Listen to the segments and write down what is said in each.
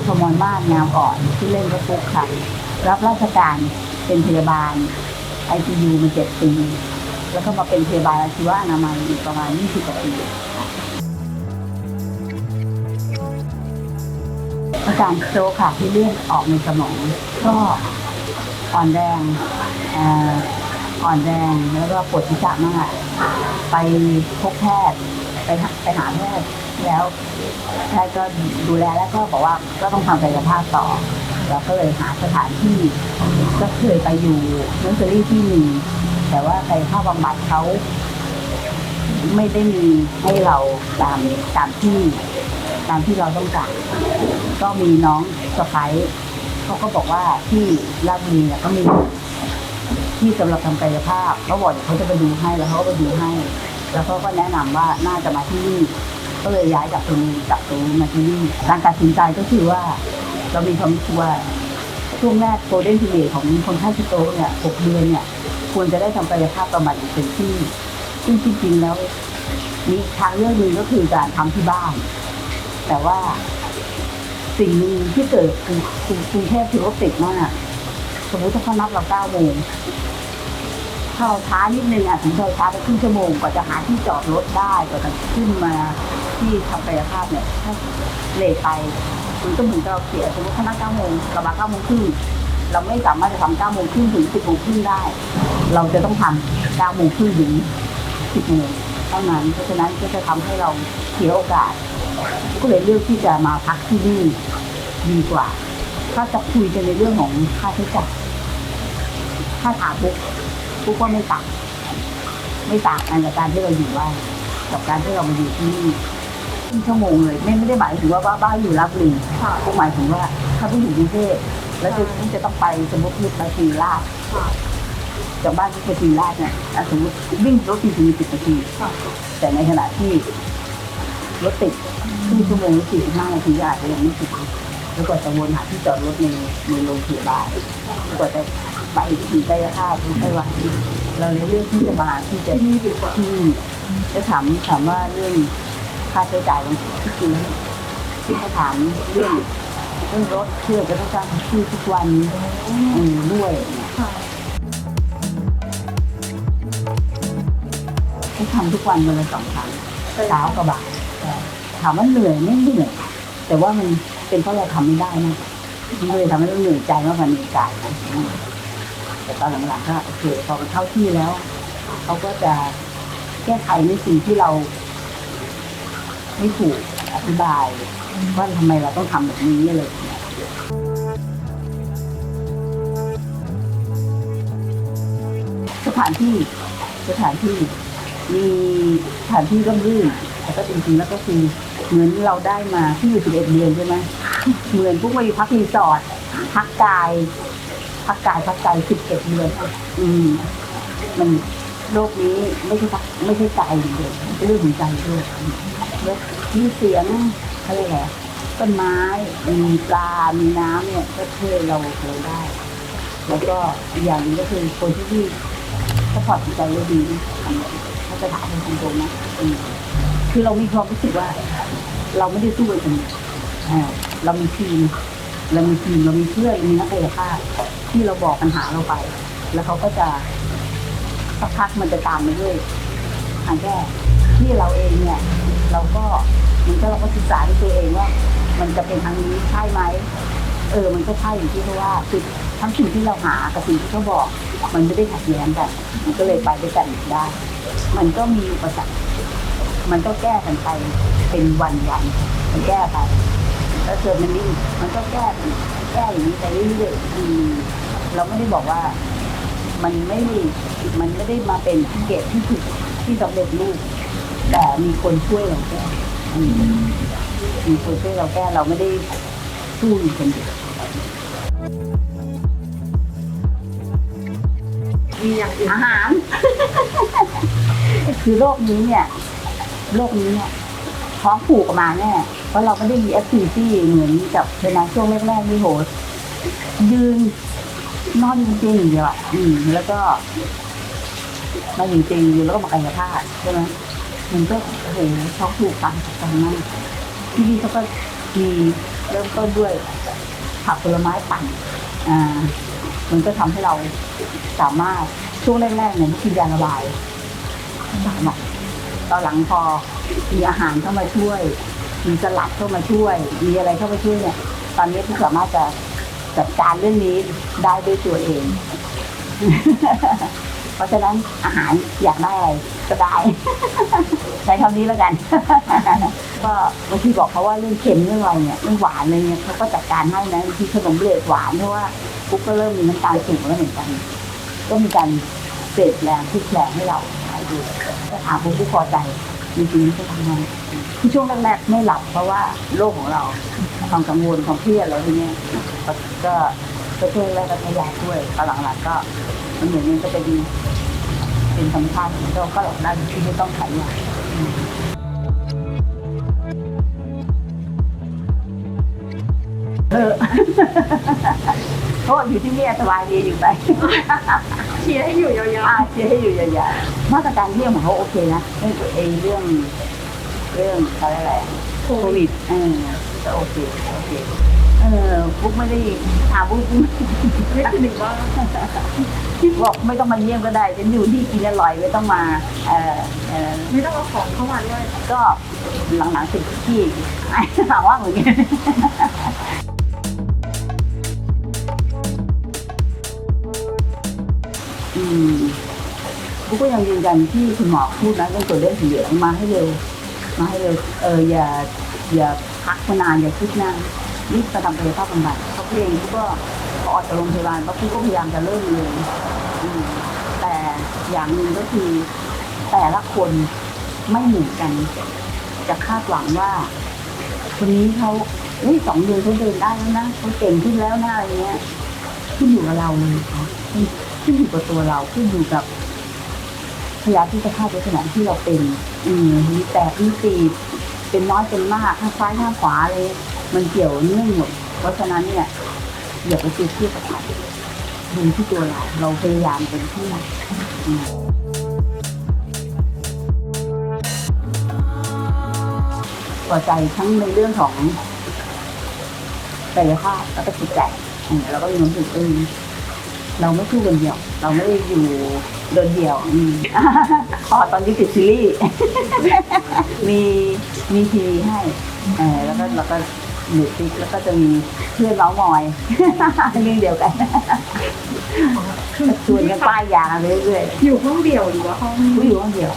อพมรมาศงามอ่อนที่เล่นก็ปุ๊กค่ะ รับราชการเป็นพยาบาลไอซียูมาเจ็ดปี แล้วก็มาเป็นพยาบาลอาชีวะอนามัยอีกประมาณ 20กว่าปีอาการโตรกค่ะที่เลือดออกในสมอง ก็อ่อนแรง อ่อนแรงแล้วก็ปวดศีรษะมากไปพบแพทย์ไปหาไปหาแพทย์แล้วแพทย์ก็ดูแลแล้วก็บอกว่าก็ต้องทำกายภาพต่อเราก็เลยหาสถานที่ก็เคยไปอยู่เนอร์เซอรี่ที่หนึ่งแต่ว่ากายภาพบำบัดเขาไม่ได้มีให้เราตามตามที่ตามที่เราต้องการก็มีน้องสะพ้ายเขาก็บอกว่าที่ราชบุรีเนี่ยก็มี ที่สำหรับทำกายภาพเขาบอกเดี๋ยวเขาจะไปดูให้แล้วเขาก็ไปดูให้ แล้วเขาก็แนะนำว่าน่าจะมาที่นี่ก็เลยย้ายจากตรงนี้จากตรงนี้มาที่นี่การตัดสินใจก็คือว่า เรามีความรู้สึกว่าช่วงแรกโกลเด้นพีเรียของคนไข้สโตเนี่ยหกเดือนเนี่ย ควรจะได้ทำกายภาพบำบัดอย่างเต็มที่ซึ่งจริงๆแล้วมีทางเลือกหนึ่งก็คือการทำที่บ้าน แต่ว่าสิ่งหนึ่งที่เกิดคือกรุงเทพคือรถติดมากสมมติถ้าเขานับเราเก้าโมง เราช้านิดนึงอะถึงเราช้าไปครึ่งชั่วโมงกว่าจะหาที่จอดรถได้กว่าจะขึ้นมาที่ทำกายภาพเนี่ยถ้าเลทไปมันก็เหมือนเราเสียสมมติเขานัดเก้าโมงเรามาเก้าโมงครึ่งเราไม่สามารถจะทำเก้าโมงครึ่งถึงสิบโมงครึ่งได้ เราจะต้องทำเก้าโมงครึ่งถึงสิบโมงเท่านั้นเพราะฉะนั้นก็จะทำให้เราเสียโอกาส ก็เลยเลือกที่จะมาพักที่นี่ดีกว่า ถ้าจะคุยกันในเรื่องของค่าใช้จ่ายค่าถามปุ๊บ ปุ๊บก็ไม่ต่างไม่ต่างกันกับการที่เราอยู่บ้านกับการที่เรามาอยู่ที่นี่ครึ่งชั่วโมงเลย ไม่ไม่ได้หมายถึงว่าบ้านบ้านอยู่รับรีก็หมายถึงว่าถ้าต้องอยู่กรุงเทพแล้วจะจะต้องไปสมมติที่ไปศรีราชจากบ้านที่ไปศรีราชเนี่ยอะสมมติวิ่งรถสี่สิบนาทีแต่ในขณะที่รถติดครึ่งชั่วโมงหรือสี่สิบห้านาทีอาจจะยังไม่ถึงแล้วกว่าจะวนหาที่จอดรถในในโรงพยาบาลกว่าจะ ไปถึงกายภาพที่ไต้หวันเราเลยเลือกที่จะมาที่จะที่ดีกว่าที่จะถามถามว่าเรื่องค่าใช้จ่ายของที่จริงที่เขาถามเรื่องเรื่องรถเชื่อจะต้องการที่ทุกวันอืมด้วยที่ทำทุกวันวันละสองครั้งเช้ากับบ่ายถามว่าเหนื่อยไม่เหนื่อยแต่ว่ามันเป็นเพราะเราทำไม่ได้นะมันเลยทำให้เราเหนื่อยใจมากกว่าเหนื่อยกายนะ แต่ตอนหลังๆก็โอเคพอมันเข้าที่แล้วเขาก็จะแก้ไขในสิ่งที่เรา ไม่ถูกอธิบายว่าทำไมเราต้องทำแบบนี้เงี้ยสถานที่สถานที่มีสถานที่ร่มรื่นแต่ก็จริงๆแล้วก็คือเหมือนเราได้มาที่อยู่11เดือนใช่ไหมเหมือนพวกมาอยู่พักรีสอร์ทพักกาย พักกายพักใจ11เดือนอืมมันโลกนี้ไม่ใช่พักไม่ใช่ใจอย่างเดียวเป็นเรื่องของใจด้วยแล้วมีเสียงอะไรแหละต้นไม้มีปลา มีน้ำเนี่ยก็ช่วยเราเราได้ แล้วก็อย่างนึงก็คือคนที่ที่ถ้าพอจิตใจเราดีเขาจะถามเป็นตรงๆนะคือเรามีความรู้สึกว่า เราไม่ได้สู้กันคนเดียวเรามีทีม เรามีทีม เรามีเพื่อนมีนักกายภาพ ที่เราบอกปัญหาเราไป แล้วเขาก็จะสักพักมันจะตามมาด้วยทางแก้ที่เราเองเนี่ย เราก็มันก็เราก็ศึกษาด้วยตัวเองว่า มันจะเป็นทางนี้ใช่ไหมเออ มันก็ใช่อย่างที่เขาว่าคือทั้งสิ่งที่เราหากับสิ่งที่เขาบอก มันไม่ได้ขัดแย้งกัน มันก็เลยไปด้วยกันได้ มันก็มีอุปสรรคมันก็แก้กันไปเป็นวันวันมันแก้ไปแล้วเกิดมันนี่มันก็แก้แก้อย่างนี้ไปเรื่อยๆ เราไม่ได้บอกว่า มันไม่ได้มันไม่ได้มาเป็นที่เกตที่ถูกที่สำเร็จรูปแต่มีคนช่วยเราแก้อืมมีคนช่วยเราแก้เราไม่ได้สู้อยู่คนเดียวมีอย่างอื่นอาหาร คือโรคนี้เนี่ยโรคนี้เนี่ยท้องผูกออกมาแน่เพราะเราไม่ได้มีแอคทิวิตี้เหมือนกับเวลาช่วงแรกๆนี่โหยืน นอนจริงๆอย่างเดียวอะอืมแล้วก็นอนจริงๆอยู่แล้วก็มากายภาพใช่ไหมมันก็โอ้โหท้องผูกต่างจากกันมากที่นี่เขาก็มีเริ่มต้นด้วยผักผลไม้ปั่นอ่า มันก็ทำให้เราสามารถช่วงแรกๆเนี่ยไม่กินยาระบายสามารถตอนหลังพอมีอาหารเข้ามาช่วย มีสลัดเข้ามาช่วย มีอะไรเข้ามาช่วยเนี่ย ตอนนี้ที่สามารถจะ จัดการเรื่องนี้ได้ด้วยตัวเอง เพราะฉะนั้นอาหารอยากได้อะไรก็ได้ใช้คำนี้แล้วกัน ก็บางทีบอกเขาว่าเรื่องเค็มเรื่องอะไรเนี่ยเรื่องหวานอะไรเนี่ยเขาก็จัดการให้นะบางทีขนมเบรดหวานเพราะว่าปุ๊กก็เริ่มมีน้ำตาลสูงแล้วเหมือนกัน ก็มีการเปลี่ยนแปลงพลิกแปลงให้เราหายดูก็ถามปุ๊กพอใจจริงๆก็ทำงาน ช่วงแรกๆไม่หลับเพราะว่าโรคของเราความกังวลความเครียดอะไรพวกเนี้ยก็ก็ก็ช่วยแรกก็พยายามช่วยตอนหลังๆก็มันเหมือนมันก็จะดีเป็นธรรมชาติเราก็หลับได้ที่ไม่ต้องใช้ยาเออเพราะว่าอยู่ที่นี่สบายดีอยู่ไปเชียร์ให้อยู่ยาวอาเชียร์ให้อยู่ยาวๆมาตรการเที่ยวของเขาโอเคนะเรื่องไอ้เรื่อง เรื่องอะไรอะไรๆโควิดเออก็โอเคโอเคเออปุ๊กไม่ได้ถามปุ๊กไม่ถึงว่าบอกไม่ต้องมาเยี่ยมก็ได้ฉันอยู่ที่กินอร่อยไม่ต้องมาเออเออไม่ต้องเอาของเข้ามาด้วยก็หลังๆติดที่ถามว่าเหมือนกันอืมกูก็ยังยืนยันที่คุณหมอพูดนะเรื่องตัวเลือดสีเหลืองมาให้เร็ว มาให้เร็วเอออย่าอย่าพักมานานอย่าคิดนานรีบไปทำกายภาพบำบัดเขาเองก็พอออกจากโรงพยาบาลเขาก็พยายามจะเริ่มเลยแต่อย่างหนึ่งก็คือ แต่ละคนไม่เหมือนกัน จะคาดหวังว่า คนนี้เขาเฮ้ยสองเดือนเขาเดินได้แล้วนะเขาเก่งขึ้นแล้วนะอะไรเงี้ยขึ้นอยู่กับเราเลยค่ะขึ้นอยู่กับตัวเราขึ้นอยู่กับพยาธิจะฆ่าตัวสมองที่เราเป็น อืมมีแตกมีตีบเป็นน้อยเป็นมากข้างซ้ายข้างขวาเลย มันเกี่ยวเนื่องหมด เพราะฉะนั้นเนี่ยอย่าไปตีเทียบกับใครดูที่ตัวเรา เราพยายามเป็นที่อืมพอใจทั้งในเรื่องของกายภาพแล้วก็จิตใจอืมแล้วก็มีความรู้สึกเออเราไม่สู้คนเดียว เราไม่ได้อยู่โดดเดี่ยวอืม อ๋อตอนนี้ติดซีรีส์ มีมีทีวีให้เออแล้วก็แล้วก็หนูติ๊กแล้วก็จะมีเพื่อนเมาส์มอย เรื่องเดียวกันชวนกันป้ายยากันเรื่อยอยู่ห้องเดียวหรือว่าห้องๆผู้อยู่ห้องเดียว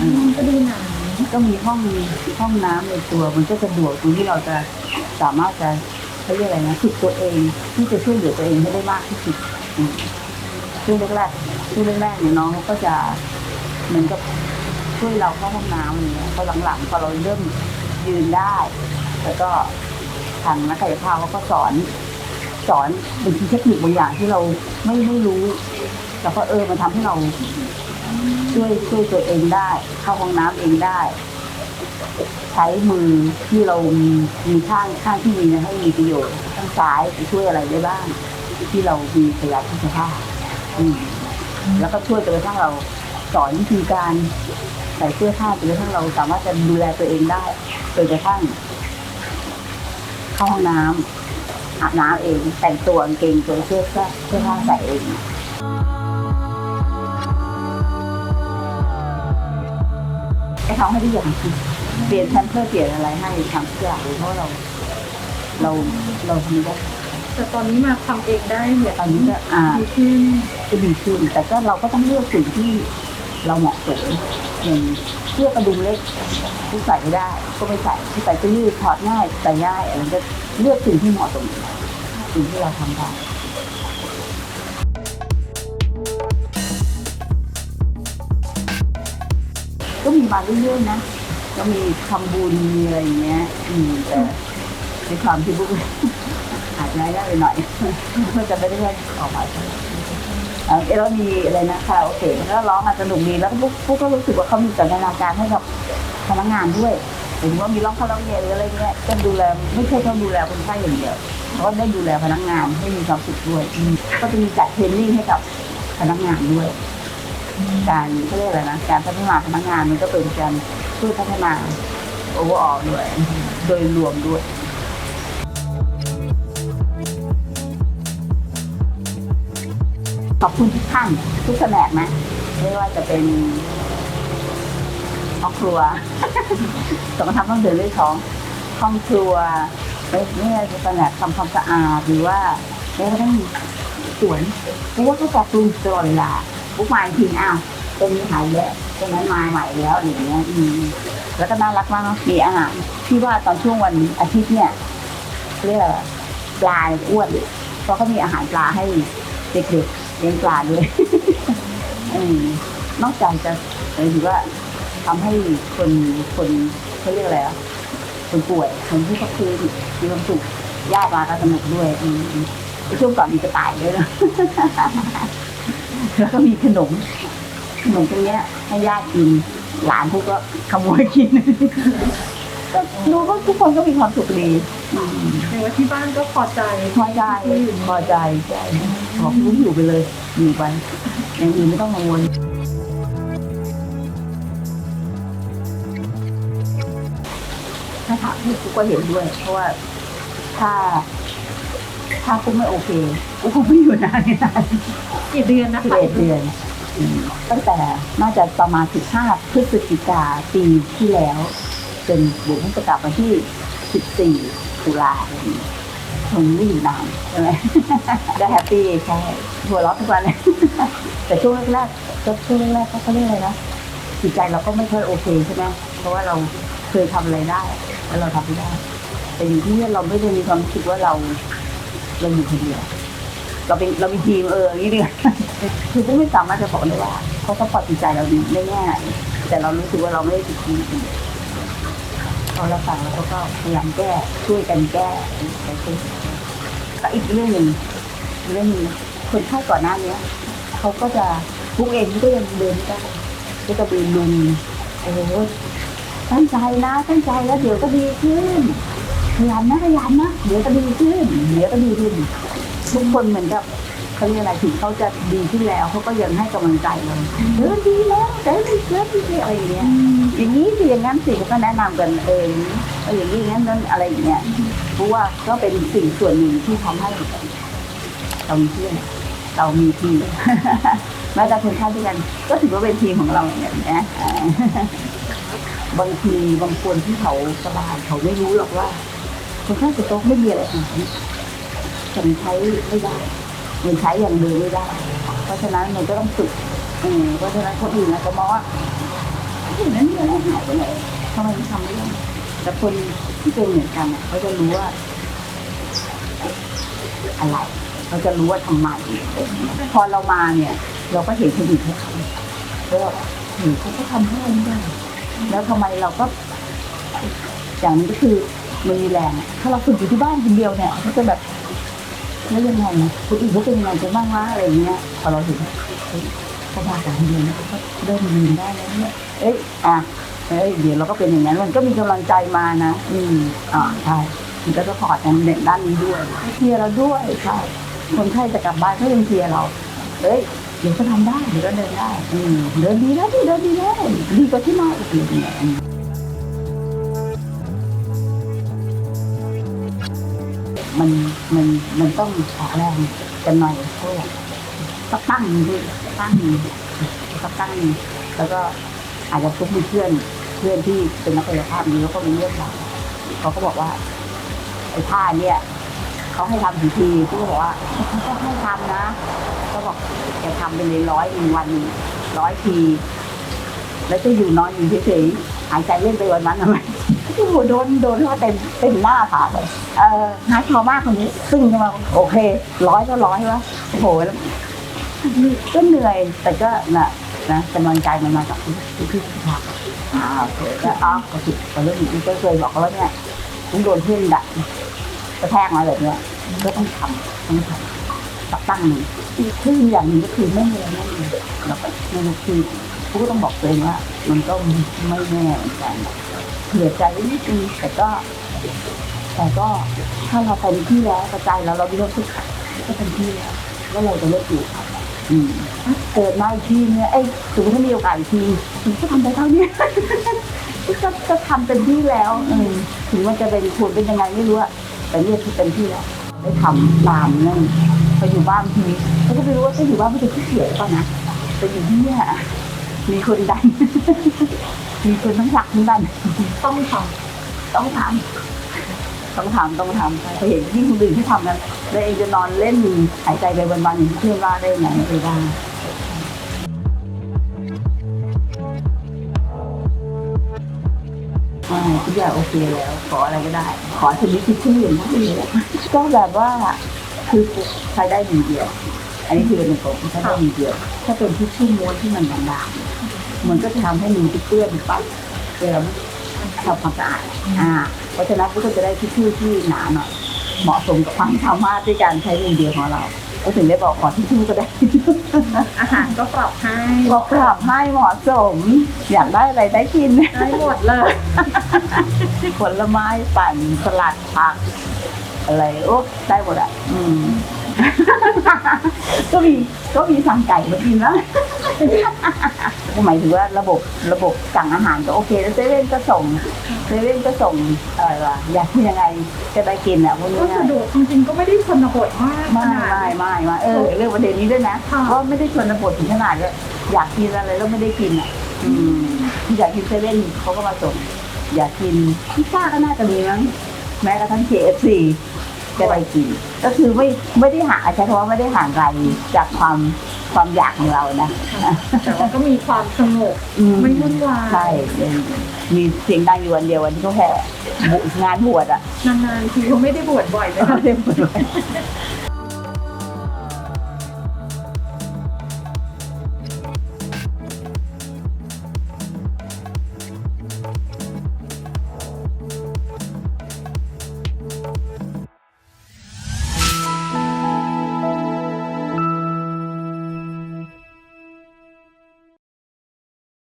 อืมก็ดูหนังก็มีห้องห้องน้ำในตัวมันก็สะดวกตรงที่เราจะสามารถจะเขาเรียกอะไรนะฝึกตัวเองที่จะช่วยเหลือตัวเองให้ได้มากที่สุดอืมช่วงแรกๆช่วงแรกๆเนี่ยน้องเขาก็จะ เหมือนกับช่วยเราเข้าห้องน้ำอะไรเงี้ยพอหลังๆพอเราเริ่มยืนได้ แล้วก็ทางนักกายภาพเขาก็สอน สอนบางทีเทคนิคบางอย่างที่เราไม่ไม่รู้แต่ก็เออมันทำให้เราช่วยช่วยตัวเองได้ เข้าห้องน้ำเองได้ ใช้มือที่เรามีมีข้างข้างที่มีนะให้มีประโยชน์ข้างซ้ายจะช่วยอะไรได้บ้าง ที่เรามีพยาธิสภาพแล้วก็ช่วยจนกระทั่งเรา สอนวิธีการใส่เสื้อผ้าจนกระทั่งเราสามารถจะดูแลตัวเองได้จนกระทั่งเข้าห้องน้ำอาบน้ำเอง แต่งตัวกางเกงตัวเสื้อเสื้อเสื้อผ้าใส่เองไอ้เขาให้ทุกอย่างเปลี่ยนแพมเพื่อเปลี่ยนอะไรให้ทำทุกอย่างเลยเพราะเรา เราเราทำได้แต่ตอนนี้มาทำเองได้เหมือนตอนนี้ก็อ่าดีขึ้นจะดีขึ้นแต่ก็เราก็ต้องเลือกสิ่งที่ เราเหมาะสมอย่างเสื้อกระดุมเล็กที่ใส่ไม่ได้ ก็ไม่ใส่ที่ใส่จะยืดถอดง่ายใส่ง่ายอะไรก็เลือกสิ่งที่เหมาะสมสิ่งที่เราทำได้ก็มีมาเรื่อยๆนะ ก็มีทำบุญมีอะไรอย่างเงี้ยอืมแต่ในความที่บุ๊กอาจจะได้ไปหน่อยมันจะไม่ได้ออกมา เท่าไหร่เอ่อแล้วมีอะไรนะคาราโอเกะมันก็ร้องมาสนุกดีแล้วพวกพวกก็รู้สึกว่าเขามีสัญญาการให้กับพนักงานด้วยเห็นว่ามีร้องคาราโอเกะหรืออะไรเงี้ยก็ดูแลไม่ใช่แค่ดูแลคนไข้อย่างเดียวเขาก็ได้ดูแลพนักงานให้มีความสุขด้วยก็จะมีจัดเทรนนิ่งให้กับพนักงานด้วย การเขาเรียกอะไรนะการพัฒนาพนักงานมันก็เป็นการช่วยพัฒนาโอเวอร์ออลด้วย โดยรวมด้วย ขอบคุณทุกท่านทุกแผนกนะ ไม่ว่าจะเป็นห้องครัวสมรรถต้องเดินด้วยท้องห้องครัวไม่ว่าจะแผนกทำความสะอาดหรือว่าแม้กระทั่งสวนเพราะว่าเขาปรับปรุงตลอดเวลาปุ๊บมาอีกทีอ้าวตรงนี้หายแล้วตรงนั้นมาใหม่แล้วอย่างเงี้ยอืมแล้วก็น่ารักมากมีอาหารที่ว่าตอนช่วงวันอาทิตย์เนี่ยเรียกอะไรปลาอ้วนเพราะเขามีอาหารปลาให้เด็กๆ เลี้ยงปลาด้วยอืมนอกจากจะหมายถึงว่าทำให้คนคนเขาเรียกอะไรอะคนป่วยคนที่เขาคือมีความสุขญาติมาก็สนุกด้วยอืมในช่วงก่อนมีกระต่ายด้วยนะแล้วก็มีขนมขนมตรงเนี้ยให้ญาติกิน หลานพวกก็ขโมยกิน ก็ดูว่าทุกคนก็มีความสุขดีอืมแปลว่าที่บ้านก็พอใจพอใจพอใจใช่บอกรู้อยู่ไปเลยอยู่ไปอย่างอื่นไม่ต้องกังวลถ้าถามพี่กูก็เห็นด้วย เพราะว่าถ้า ถ้ากูไม่โอเคกูคงไม่อยู่นานนี่นานกี่เดือนนะสิบคะเอ็ดเดือนอืมตั้งแต่น่าจะประมาณสิบห้าพฤศจิกาปีที่แล้ว จนบุ๋มจะกลับมาที่สิบสี่ตุลาคมคงไม่อยู่นานใช่ไหมได้แฮปปี้ใช่หัวเราะทุกวันเลยแต่ช่วงแรกๆก็ช่วงแรกๆก็เขาเรียกอะไรนะจิตใจเราก็ไม่ค่อยโอเคใช่ไหมเพราะว่าเราเคยทำอะไรได้แล้วเราทำไม่ได้ แต่อยู่ที่นี่เราไม่ได้มีความคิดว่าเราเราอยู่คนเดียวเราเป็นเรามีทีมเอออย่างนี้ดีกว่าคือก็ไม่สามารถจะบอกได้ว่าเขาก็ปฏิใจเราดีในแง่แต่เรารู้สึกว่าเราไม่ได้ติดทีม อเราฟังแล้วก็พยายามแก้ช่วยกันแก้ไปช่วยก็อีกเรื่องหนึ่งเรื่องหนึงคนไข้ก่อนหน้านี้เขาก็จะพุกเองก็ยังเดินได้ก็จะไปลุมโอ้โหตั้งใจนะตั้งใจแล้วเดี๋ยวก็ดีขึ้นพยายามนะพยายามนะเดี๋ยวก็ดีขึ้นเดี๋ยวก็ดีขึ้นทุกคนเหมือนกับ เขาเรียกอะไรถึงเขาจะดีขึ้นแล้วเขาก็ยังให้กำลังใจเราเออดีแล้วเดินดีเดินดีอะไรอย่างเงี้ยอย่างนี้สิอย่างนั้นสิเขาก็แนะนำกันเออเอออย่างนี้อย่างนั้นั่นอะไรอย่างเงี้ยเพราะว่าก็เป็นสิ่งส่วนหนึ่งที่ทำให้เรามีเพื่อนเรามีทีมแม้แต่คนไข้ด้วยกัน ก็ถือว่าเป็นทีมของเราอย่างเงี้ยนะบางทีบางคนที่เขาสบายเขาไม่รู้หรอกว่าคนข้สโต๊กไม่มีอะไรหายฉันใช้ไม่ได้ มันใช้อย่างเดิมไม่ได้ เพราะฉะนั้นมันก็ต้องฝึกเออเพราะฉะนั้นคนอื่นอาจจะมองว่าเฮ้ยนั้นมีอะไรหายไปไหนทำไมถึงทำไม่ได้แต่คนที่เป็นเหมือนกันเขาจะรู้ว่าอะไรเขาจะรู้ว่าทำไมพอเรามาเนี่ย เราก็เห็นคนอื่นเขาทำแล้วเห็นเขาก็ทำให้เราได้แล้วทำไมเราก็ อย่างนี้ก็คือมีแรงถ้าเราฝึกอยู่ที่บ้านคนเดียวเนี่ยก็จะแบบ แล้วยังไงคนอื่นเขาเป็นยังไงกันบ้างวะอะไรอย่างเงี้ยพอเราเห็นเขามาจาเดียวนเขาก็เริ่มยืนได้แล้วเนี่ยเอ้ยอะเอ้ยเดี๋ยวเราก็เป็นอย่างนั้นมันก็มีกำลังใจมานะอืมอ่าใช่มันก็จะพอร์ตในเด่นด้านนี้ด้วยเชียร์เราด้วยใช่คนไข้จะกลับบ้านก็ยังเชียร์เราเอ้ยเดี๋ยวก็ทำได้เดี๋ยวก็เดินได้อืมเดินดีแล้วดิเดินดีแล้วดีกว่าที่มาอีกอะไรอย่างเงี้ย มันมันต้องขอแรงกันหน่อยเพราะว่าก็ตั้งด้วยตั้งก็ตั้ง แล้วก็อาจจะทุกมีเพื่อนเพื่อนที่เป็นนักกายภาพนี้แล้วก็มีเรื่องราวเขาก็บอกว่าไอ้ท่าเนี่ยเขาให้ทำกี่ทีพี่ก็บอกว่าเขาก็ให้ทำนะ ก็บอกจะทำไปเลยร้อยหนึ่งวันร้อยที แล้วจะอยู่นอนอยู่เฉยๆ หายใจเล่นไปวันนั้นทำไมโอ้โหโดนโดนเขาเต็มเต็มหน้าผากเลยเออฮาร์ดคอร์มากคนนี้ซึ่งมาโอเค ร้อยก็ร้อยวะโอ้โหแล้วก็เหนื่อยแต่ก็น่ะนะกำลังใจมันมาจากที่ที่ที่ทางอ่าโอเคก็อ้าวก็ถูกแต่เรื่องนี้ก็เคยบอกเขาแล้วเนี่ยผมโดนเพื่อนดักกระแทกมาแบบเนี้ยก็ต้องทำต้องทำตักตั้งมือคืออย่างนี้ก็คือไม่มีอะไรไม่มีแล้วก็ไม่รู้คือ กูก็ต้องบอกตัวเองว่ามันก็ไม่แน่เหมือนกันเผื่อใจไว้นิดนึงแต่ก็ แต่ก็ถ้าเราเต็มที่แล้วกระจายแล้วเรามีความสุขก็เต็มที่แล้วแล้วเราจะเลิกอยู่ครับอืมเกิดมาอีกทีเนี่ยเอ้ยสมมติถ้ามีโอกาสอีกทีถึงก็ทำได้เท่านี้ก็ก็ทำเต็มที่แล้วอถึงมันจะเป็นผลเป็นยังไงไม่รู้อะแต่เนี่ยคือเต็มที่แล้วได้ทำตามนั่นไปอยู่บ้านทีเขาก็ไม่รู้ว่าฉันอยู่บ้านไม่ได้ขี้เกียจหรือเปล่านะแต่อยู่ที่เนี่ย มีคนดัน มีคนทั้งหลักทั้งดัน ต้องทำต้องทำต้องทำต้องทำพอเห็นที่คนอื่นที่ทำนั้นแล้วเองจะนอนเล่นหายใจไปวันๆอย่างเพื่อนว่าได้ไงไม่ได้ไม่ทุกอย่างโอเคแล้ว ขออะไรก็ได้ ขอชนิดที่ชื่ออย่างนั้นเลยก็แบบว่าคือใช้ได้ดีเดียว อันนี้คือเป็นตรงใช้ได้ดีเดียวถ้าเป็นที่ชื่อม้วนที่มันบางๆมันก็จะทำให้มือที่เปื้อนปั๊บเวลาทำความสะอาดอ่าเพราะฉะนั้นก็จะได้ที่ชื่อที่หนาหน่อยเหมาะสมกับความสามารถด้วยการใช้มือเดียวของเราก็ถึงได้บอกขอที่ชื่อก็ได้ำอาหารก็ปรับให้บอกปรับให้เหมาะสม อยากได้อะไรได้กินได้หมดเลยผลไม้ปั่นสลัดผักอะไรโอ้ได้หมดอะ อืม ก็มีก็มีสั่งไก่มากินนะก็หมายถึงว่าระบบระบบสั่งอาหารก็โอเคแล้วเซเว่นก็ส่งเซเว่นก็ส่งอะไรวะอยากกินยังไงก็ได้กินอะพวกนี้ก็ง่าสะยดวกจริงๆก็ไม่ได้ชนบทมากไม่ขนาดไม่ไม่ไม่เออเรื่องประเด็นนี้ด้วยนะค่ะว่าไม่ได้ชวนบทถึงขนาดว่าอยากกินอะไรแล้วไม่ได้กินอะอืมอยากกินเซเว่นเขาก็มาส่ง อยากกินพิซซ่าก็น่าจะมีมั้งแม้กระทั่ง KFC ก็ได้กิน ก็คือไม่ไม่ได้ห่างใช้คำว่าไม่ได้ห่างไกลจากความความอยากของเรานะแต่ว่าก็มีความสงบอืไม่วุ่นวายใช่มีเสียงดังอยู่วันเดียววันที่เขาแห่บุงานบวชอะนานๆทีเขาไม่ได้บวชบ่อยเลย